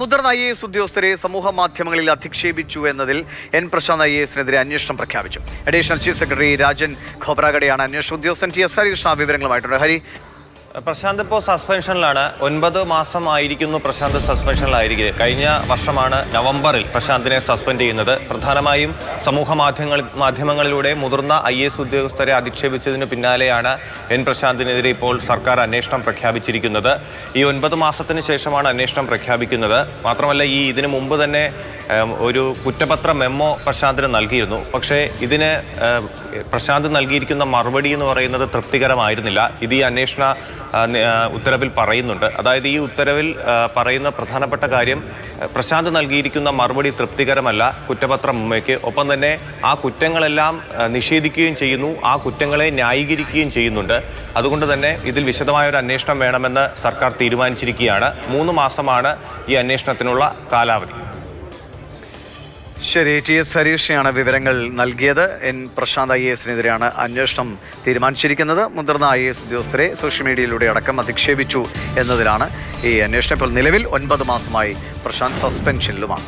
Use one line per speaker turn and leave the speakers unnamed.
മുതിർന്ന I A S ഉദ്യോഗസ്ഥരെ സമൂഹ മാധ്യമങ്ങളിൽ അധിക്ഷേപിച്ചു എന്നതിൽ എൻ പ്രശാന്ത് ഐ എ എസിനെതിരെ അന്വേഷണം പ്രഖ്യാപിച്ചു. അഡീഷണൽ ചീഫ് സെക്രട്ടറി രാജൻ ഖോബ്രാഗഡെയാണ് അന്വേഷണ ഉദ്യോഗസ്ഥൻ ടി എസ് ഹരികൃഷ്ണ വിവരങ്ങളുമായിട്ടുണ്ട്. ഹരി
പ്രശാന്ത് ഇപ്പോൾ സസ്പെൻഷനിലാണ് ഒൻപത് മാസം ആയിരിക്കുന്നു പ്രശാന്ത് സസ്പെൻഷനിലായിരിക്കും കഴിഞ്ഞ വർഷമാണ് നവംബറിൽ പ്രശാന്തിനെ സസ്പെൻഡ് ചെയ്യുന്നത്. പ്രധാനമായും സമൂഹ മാധ്യമങ്ങൾ മാധ്യമങ്ങളിലൂടെ മുതിർന്ന ഐ എസ് ഉദ്യോഗസ്ഥരെ അധിക്ഷേപിച്ചതിന് പിന്നാലെയാണ് എൻ പ്രശാന്തിനെതിരെ ഇപ്പോൾ സർക്കാർ അന്വേഷണം പ്രഖ്യാപിച്ചിരിക്കുന്നത്. ഈ ഒൻപത് മാസത്തിന് ശേഷമാണ് അന്വേഷണം പ്രഖ്യാപിക്കുന്നത്. മാത്രമല്ല ഈ ഇതിനു മുമ്പ് തന്നെ ഒരു കുറ്റപത്ര മെമ്മോ പ്രശാന്തിന് നൽകിയിരുന്നു. പക്ഷേ ഇതിന് പ്രശാന്ത് നൽകിയിരിക്കുന്ന മറുപടി എന്ന് പറയുന്നത് തൃപ്തികരമായിരുന്നില്ല. ഇത് ഈ അന്വേഷണ ഉത്തരവിൽ പറയുന്നുണ്ട്. അതായത് ഈ ഉത്തരവിൽ പറയുന്ന പ്രധാനപ്പെട്ട കാര്യം പ്രശാന്ത് നൽകിയിരിക്കുന്ന മറുപടി തൃപ്തികരമല്ല കുറ്റപത്ര മെമ്മയ്ക്ക്. ഒപ്പം തന്നെ ആ കുറ്റങ്ങളെല്ലാം നിഷേധിക്കുകയും ചെയ്യുന്നു. ആ കുറ്റങ്ങളെ ന്യായീകരിക്കുകയും ചെയ്യുന്നുണ്ട്. അതുകൊണ്ട് തന്നെ ഇതിൽ വിശദമായ ഒരു അന്വേഷണം വേണമെന്ന് സർക്കാർ തീരുമാനിച്ചിരിക്കുകയാണ്. മൂന്ന് മാസമാണ് ഈ അന്വേഷണത്തിനുള്ള കാലാവധി.
ശരി ടി എസ് ഹരീഷയാണ് വിവരങ്ങൾ നൽകിയത്. എൻ പ്രശാന്ത് ഐ എസിനെതിരെയാണ് അന്വേഷണം തീരുമാനിച്ചിരിക്കുന്നത്. മുതിർന്ന ഐ എസ് ഉദ്യോഗസ്ഥരെ സോഷ്യൽ മീഡിയയിലൂടെ അടക്കം അധിക്ഷേപിച്ചു എന്നതിലാണ് ഈ അന്വേഷണം. ഇപ്പോൾ നിലവിൽ ഒൻപത് മാസമായി പ്രശാന്ത് സസ്പെൻഷനിലുമാണ്.